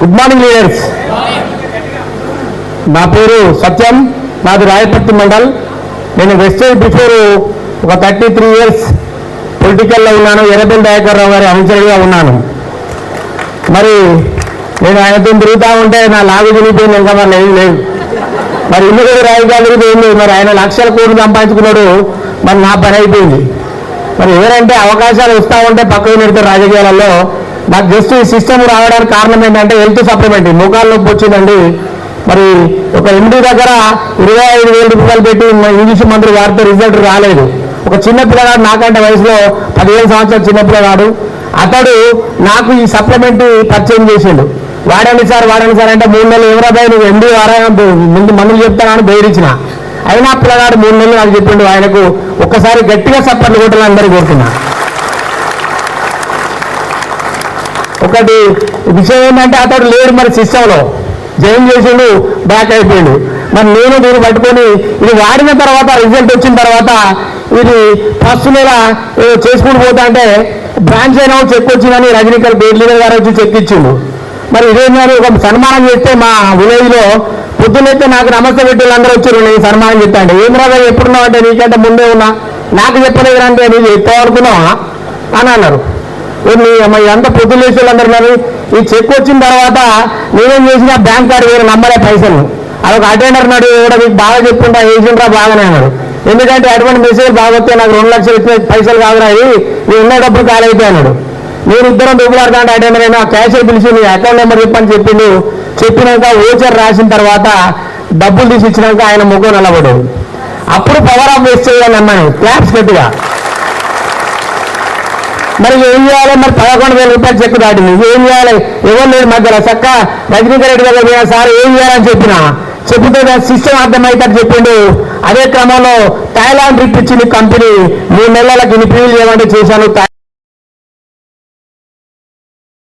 Good morning leaders నా పేరు సత్యం నాది రాయపర్తి మండల్. నేను వెస్టేజ్ బిఫోర్ ఒక థర్టీ త్రీ ఇయర్స్ పొలిటికల్లో ఉన్నాను ఎర్రబెల్ దయాకర్ రావు గారి అనుచరుడిగా ఉన్నాను. మరి నేను ఆయనతో తిరుగుతూ ఉంటే నా లాగు తిరిగిపోయింది ఇంకా మరి లేదు లేదు. మరి ఇల్లు కూడా రాజకీయాలు మరి ఆయన లక్షల కోట్లు సంపాదించుకున్నాడు. మరి నా పని అయిపోయింది. మరి ఎవరంటే అవకాశాలు వస్తూ ఉంటే పక్కకు పెడతారు రాజకీయాలలో నాకు జస్ట్ ఈ సిస్టమ్ రావడానికి కారణం ఏంటంటే హెల్త్ సప్లిమెంట్ మోకాలు నొప్పి వచ్చిందండి. మరి ఒక ఎండి దగ్గర ఇరవై ఐదు వేల రూపాయలు పెట్టి మా ఇంగ్లీష్ మంత్రి వారితో రిజల్ట్ రాలేదు. ఒక చిన్న పిల్లగాడు నాకంటే వయసులో పదిహేను సంవత్సరాల చిన్న పిల్లగాడు. అతడు నాకు ఈ సప్లిమెంట్ పరిచయం చేసిండు. వాడండి సార్ వాడండి సార్ అంటే మూడు నెలలు ఎవరో భయ నువ్వు ఎండి వారా ముందు మందులు చెప్తానని బెదిరించిన. అయినా పిల్లగాడు మూడు నెలలు నాకు చెప్పిండు ఆయనకు ఒక్కసారి గట్టిగా సప్పట్లు కొట్టాలని అందరూ కోరుతున్నా. ఒకటి విషయం ఏంటంటే అతడు లేడు మరి సిస్టంలో జాయిన్ చేసిండు బ్యాక్ అయిపోయాడు. మరి నేను దీన్ని పట్టుకొని ఇది వాడిన తర్వాత రిజల్ట్ వచ్చిన తర్వాత ఇది ఫస్ట్ నెల ఏదో చేసుకుంటూ పోతా అంటే బ్రాంచ్ అయినా చెక్ వచ్చిందని రజనీకర్ బేడ్ లీడర్ గారు వచ్చి చెక్ ఇచ్చిండు. మరి ఇదేంటని ఒక సన్మానం చేస్తే మా విలేజ్లో పొద్దునైతే నాకు నమస్తే పెట్టి అందరూ వచ్చారు నేను సన్మానం చెప్తాండి ఏం రాదా ఎప్పుడున్నావు అంటే నీకంటే ముందే ఉన్నా. నాకు చెప్పలేదు అంటే నువ్వు చెప్తావు అనుకున్నావా అని అన్నారు. ఎంత అమ్మ అందరు పొద్దున్న ఈ చెక్ వచ్చిన తర్వాత నేనేం చేసిన బ్యాంక్ కార్డు వేరే నమ్మలే పైసలు. అదొక అటెండర్ నాడు కూడా మీకు బాగా చెప్పుకుంటా ఏజెంట్రా బాగానే అన్నాడు. ఎందుకంటే అటువంటి మెసేజ్ బాగా వస్తే నాకు రెండు లక్షలు ఇచ్చిన పైసలు కాదురా ఇవి నీ ఉన్న డబ్బులు కాలైతే అన్నాడు. నేను ఇద్దరం దుబ్బులాడుతా అటెండర్ అయినా క్యాష్ పిలిచి నీ అకౌంట్ నెంబర్ చెప్పని చెప్పిండు. చెప్పినాక ఓచర్ రాసిన తర్వాత డబ్బులు తీసి ఇచ్చినాక ఆయన ముఖం నిలబడ్డాడు అప్పుడు పవర్ ఆఫ్ వేస్ట్ చేయాలి అమ్మాయి క్లాప్స్ గట్టిగా. మరి ఏం చేయాలి? మరి పదకొండు వేల రూపాయలు చెక్ దాటింది. ఏం చేయాలి? ఎవరు లేడు మధ్యలో. చక్క రజనీకర్ రెడ్డి దగ్గర సార్ ఏం చేయాలని చెప్పిన? చెప్తే సిస్టమ్ అర్థమవుతారు చెప్పిండు. అదే క్రమంలో థాయిలాండ్ ట్రిప్ ఇచ్చింది కంపెనీ. మూడు నెలలకు ఇన్ని పీలు చేయమంటే చేశాను.